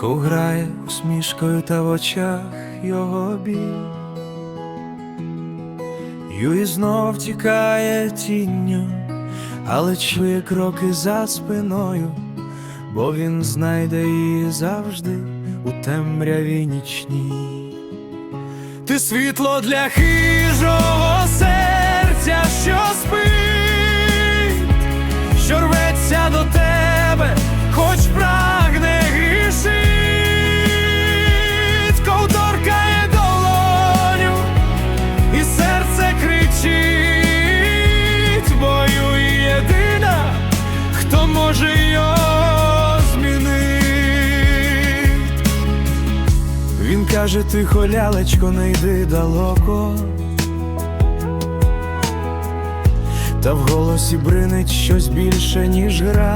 Ковграє усмішкою та в очах його біль. Юї знов тікає тінню, але чує кроки за спиною, бо він знайде її завжди у темряві нічній. Ти світло для хижого може його змінити. Він каже, тихо, лялечко, не йди далеко. Та в голосі бринить щось більше, ніж гра.